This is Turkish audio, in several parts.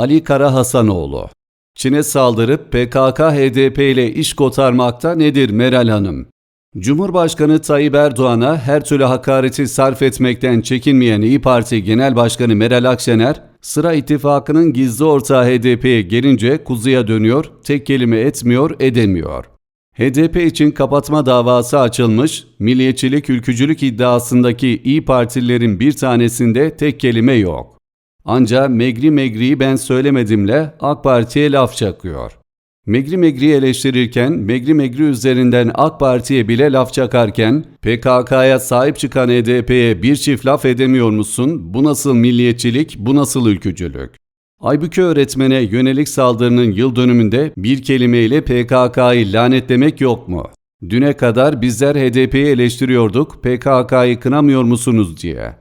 Ali Kara Hasanoğlu Çin'e saldırıp PKK-HDP ile iş kotarmakta nedir Meral Hanım? Cumhurbaşkanı Tayyip Erdoğan'a her türlü hakareti sarf etmekten çekinmeyen İyi Parti Genel Başkanı Meral Akşener, sıra ittifakının gizli ortağı HDP'ye gelince kuzuya dönüyor, tek kelime etmiyor, edemiyor. HDP için kapatma davası açılmış, milliyetçilik, ülkücülük iddiasındaki İyi Partililerin bir tanesinde tek kelime yok. Ancak Megri Megri'yi ben söylemedimle AK Parti'ye laf çakıyor. Megri Megri'yi eleştirirken Megri Megri üzerinden AK Parti'ye bile laf çakarken PKK'ya sahip çıkan HDP'ye bir çift laf edemiyor musun? Bu nasıl milliyetçilik, bu nasıl ülkücülük? Aybüke öğretmene yönelik saldırının yıl dönümünde bir kelimeyle PKK'yı lanetlemek yok mu? Düne kadar bizler HDP'yi eleştiriyorduk, PKK'yı kınamıyor musunuz diye.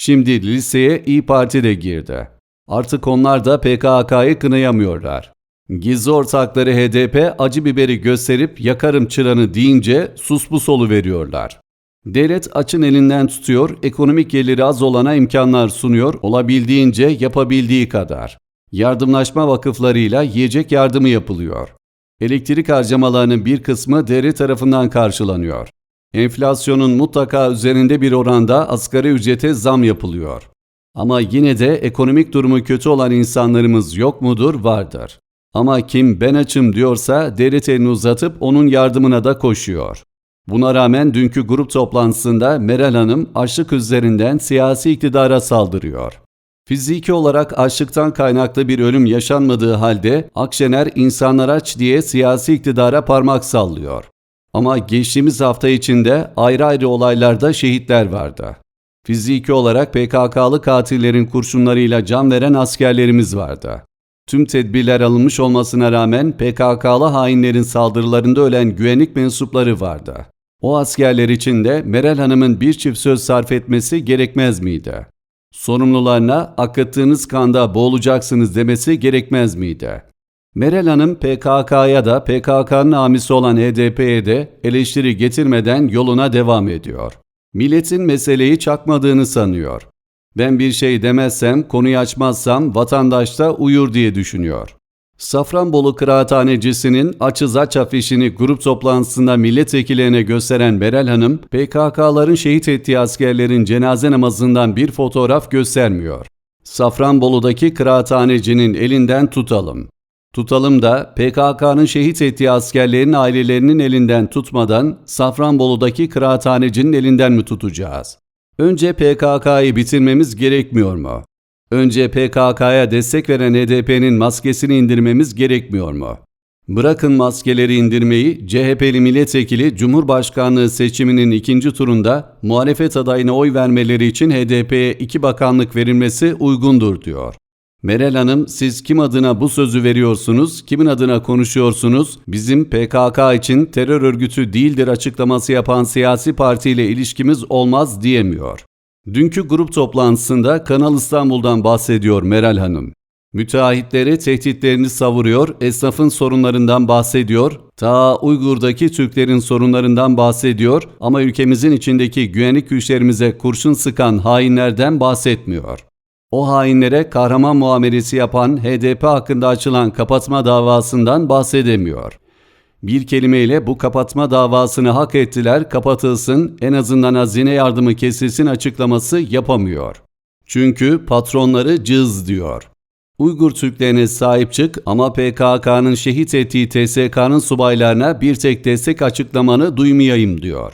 Şimdi liseye İyi Parti de girdi. Artık onlar da PKK'yı kınayamıyorlar. Gizli ortakları HDP acı biberi gösterip yakarım çıranı deyince sus solu veriyorlar. Devlet açın elinden tutuyor, ekonomik geliri az olana imkanlar sunuyor, olabildiğince yapabildiği kadar. Yardımlaşma vakıflarıyla yiyecek yardımı yapılıyor. Elektrik harcamalarının bir kısmı devlet tarafından karşılanıyor. Enflasyonun mutlaka üzerinde bir oranda asgari ücrete zam yapılıyor. Ama yine de ekonomik durumu kötü olan insanlarımız yok mudur? Vardır. Ama kim ben açım diyorsa devlet elini uzatıp onun yardımına da koşuyor. Buna rağmen dünkü grup toplantısında Meral Hanım açlık üzerinden siyasi iktidara saldırıyor. Fiziki olarak açlıktan kaynaklı bir ölüm yaşanmadığı halde Akşener insanlar aç diye siyasi iktidara parmak sallıyor. Ama geçtiğimiz hafta içinde ayrı ayrı olaylarda şehitler vardı. Fiziki olarak PKK'lı katillerin kurşunlarıyla can veren askerlerimiz vardı. Tüm tedbirler alınmış olmasına rağmen PKK'lı hainlerin saldırılarında ölen güvenlik mensupları vardı. O askerler için de Meral Hanım'ın bir çift söz sarf etmesi gerekmez miydi? Sorumlularına akıttığınız kanda boğulacaksınız demesi gerekmez miydi? Meral Hanım PKK'ya da PKK'nın amisi olan HDP'ye de eleştiri getirmeden yoluna devam ediyor. Milletin meseleyi çakmadığını sanıyor. Ben bir şey demezsem, konuyu açmazsam vatandaş da uyur diye düşünüyor. Safranbolu Kıraathanecisi'nin açız aç afişini grup toplantısında milletvekillerine gösteren Meral Hanım, PKK'ların şehit ettiği askerlerin cenaze namazından bir fotoğraf göstermiyor. Safranbolu'daki kıraathanecinin elinden tutalım. Tutalım da PKK'nın şehit ettiği askerlerin ailelerinin elinden tutmadan Safranbolu'daki kıraathanecinin elinden mi tutacağız? Önce PKK'yı bitirmemiz gerekmiyor mu? Önce PKK'ya destek veren HDP'nin maskesini indirmemiz gerekmiyor mu? Bırakın maskeleri indirmeyi, CHP'li milletvekili Cumhurbaşkanlığı seçiminin ikinci turunda muhalefet adayına oy vermeleri için HDP'ye iki bakanlık verilmesi uygundur diyor. Meral Hanım siz kim adına bu sözü veriyorsunuz, kimin adına konuşuyorsunuz, bizim PKK için terör örgütü değildir açıklaması yapan siyasi partiyle ilişkimiz olmaz diyemiyor. Dünkü grup toplantısında Kanal İstanbul'dan bahsediyor Meral Hanım. Müteahhitlere tehditlerini savuruyor, esnafın sorunlarından bahsediyor, ta Uygur'daki Türklerin sorunlarından bahsediyor ama ülkemizin içindeki güvenlik güçlerimize kurşun sıkan hainlerden bahsetmiyor. O hainlere kahraman muamelesi yapan HDP hakkında açılan kapatma davasından bahsedemiyor. Bir kelimeyle bu kapatma davasını hak ettiler, kapatılsın, en azından hazine yardımı kesilsin açıklaması yapamıyor. Çünkü patronları cız diyor. Uygur Türklerine sahip çık ama PKK'nın şehit ettiği TSK'nın subaylarına bir tek destek açıklamanı duymayayım diyor.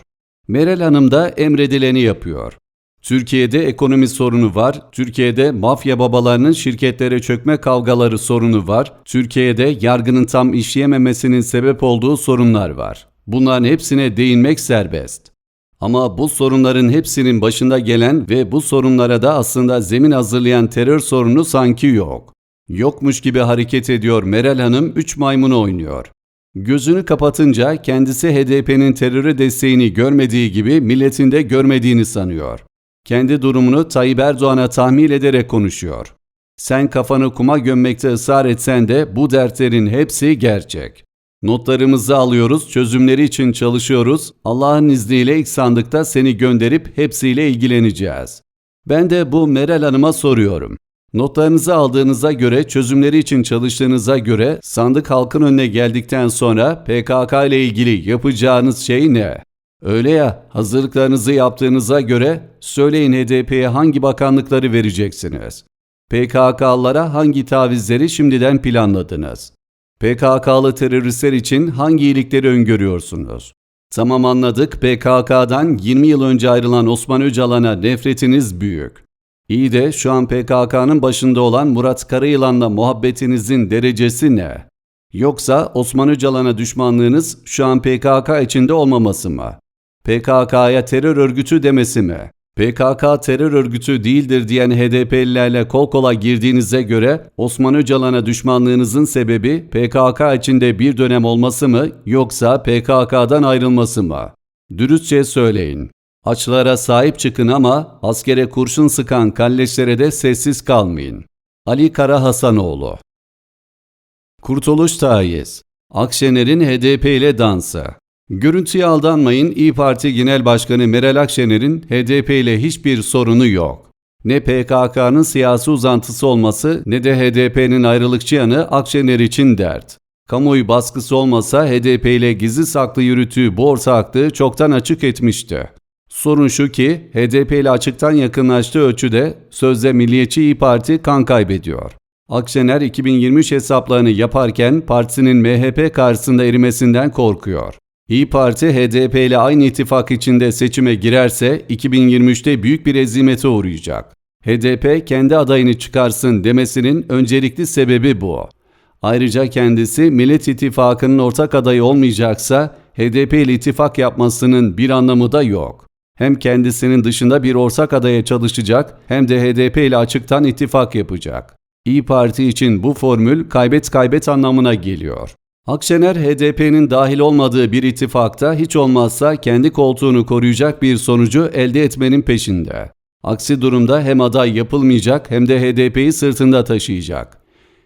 Meral Hanım da emredileni yapıyor. Türkiye'de ekonomi sorunu var. Türkiye'de mafya babalarının şirketlere çökme kavgaları sorunu var. Türkiye'de yargının tam işleyememesinin sebep olduğu sorunlar var. Bunların hepsine değinmek serbest. Ama bu sorunların hepsinin başında gelen ve bu sorunlara da aslında zemin hazırlayan terör sorunu sanki yok. Yokmuş gibi hareket ediyor Meral Hanım 3 maymunu oynuyor. Gözünü kapatınca kendisi HDP'nin teröre desteğini görmediği gibi milletin de görmediğini sanıyor. Kendi durumunu Tayyip Erdoğan'a tahmil ederek konuşuyor. Sen kafanı kuma gömmekte ısrar etsen de bu dertlerin hepsi gerçek. Notlarımızı alıyoruz, çözümleri için çalışıyoruz. Allah'ın izniyle ilk sandıkta seni gönderip hepsiyle ilgileneceğiz. Ben de bu Meral Hanım'a soruyorum. Notlarınızı aldığınıza göre, çözümleri için çalıştığınıza göre sandık halkın önüne geldikten sonra PKK ile ilgili yapacağınız şey ne? Öyle ya, hazırlıklarınızı yaptığınıza göre söyleyin HDP'ye hangi bakanlıkları vereceksiniz? PKK'lara hangi tavizleri şimdiden planladınız? PKK'lı teröristler için hangi iyilikleri öngörüyorsunuz? Tamam anladık PKK'dan 20 yıl önce ayrılan Osman Öcalan'a nefretiniz büyük. İyi de şu an PKK'nın başında olan Murat Karayılan'la muhabbetinizin derecesi ne? Yoksa Osman Öcalan'a düşmanlığınız şu an PKK içinde olmaması mı? PKK'ya terör örgütü demesi mi? PKK terör örgütü değildir diyen HDP'lilerle kol kola girdiğinize göre Osman Öcalan'a düşmanlığınızın sebebi PKK içinde bir dönem olması mı yoksa PKK'dan ayrılması mı? Dürüstçe söyleyin. Açlara sahip çıkın ama askere kurşun sıkan kalleşlere de sessiz kalmayın. Ali Kara Hasanoğlu Kurtuluş Tayiz Akşener'in HDP ile dansı Görüntüye aldanmayın İyi Parti Genel Başkanı Meral Akşener'in HDP ile hiçbir sorunu yok. Ne PKK'nın siyasi uzantısı olması ne de HDP'nin ayrılıkçı yanı Akşener için dert. Kamuoyu baskısı olmasa HDP ile gizli saklı yürüttüğü bu ortaklığı çoktan açık etmişti. Sorun şu ki HDP ile açıktan yakınlaştığı ölçüde sözde Milliyetçi İyi Parti kan kaybediyor. Akşener 2023 hesaplarını yaparken partisinin MHP karşısında erimesinden korkuyor. İyi Parti HDP ile aynı ittifak içinde seçime girerse 2023'te büyük bir ezimete uğrayacak. HDP kendi adayını çıkarsın demesinin öncelikli sebebi bu. Ayrıca kendisi Millet İttifakı'nın ortak adayı olmayacaksa HDP ile ittifak yapmasının bir anlamı da yok. Hem kendisinin dışında bir ortak adaya çalışacak hem de HDP ile açıktan ittifak yapacak. İyi Parti için bu formül kaybet kaybet anlamına geliyor. Akşener HDP'nin dahil olmadığı bir ittifakta hiç olmazsa kendi koltuğunu koruyacak bir sonucu elde etmenin peşinde. Aksi durumda hem aday yapılmayacak hem de HDP'yi sırtında taşıyacak.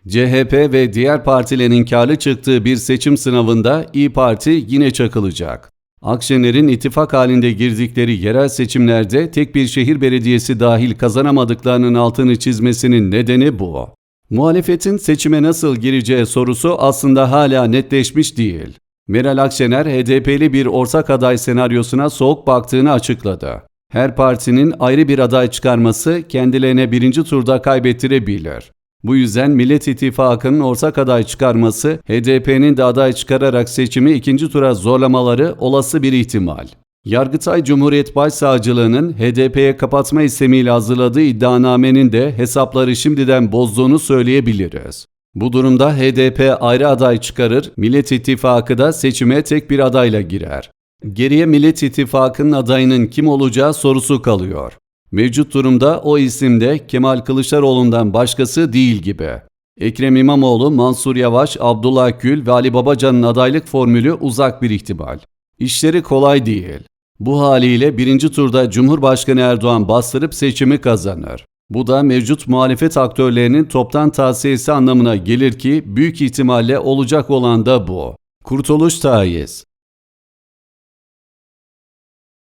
CHP ve diğer partilerin karlı çıktığı bir seçim sınavında İyi Parti yine çakılacak. Akşener'in ittifak halinde girdikleri yerel seçimlerde tek bir şehir belediyesi dahil kazanamadıklarının altını çizmesinin nedeni bu. Muhalefetin seçime nasıl gireceği sorusu aslında hala netleşmiş değil. Meral Akşener HDP'li bir ortak aday senaryosuna soğuk baktığını açıkladı. Her partinin ayrı bir aday çıkarması kendilerine birinci turda kaybettirebilir. Bu yüzden Millet İttifakı'nın ortak aday çıkarması HDP'nin de aday çıkararak seçimi ikinci tura zorlamaları olası bir ihtimal. Yargıtay Cumhuriyet Başsavcılığı'nın HDP'ye kapatma istemiyle hazırladığı iddianamenin de hesapları şimdiden bozduğunu söyleyebiliriz. Bu durumda HDP ayrı aday çıkarır, Millet İttifakı da seçime tek bir adayla girer. Geriye Millet İttifakı'nın adayının kim olacağı sorusu kalıyor. Mevcut durumda o isim de Kemal Kılıçdaroğlu'ndan başkası değil gibi. Ekrem İmamoğlu, Mansur Yavaş, Abdullah Gül ve Ali Babacan'ın adaylık formülü uzak bir ihtimal. İşleri kolay değil. Bu haliyle birinci turda Cumhurbaşkanı Erdoğan bastırıp seçimi kazanır. Bu da mevcut muhalefet aktörlerinin toptan tavsiyesi anlamına gelir ki büyük ihtimalle olacak olan da bu. Kurtuluş Tayiz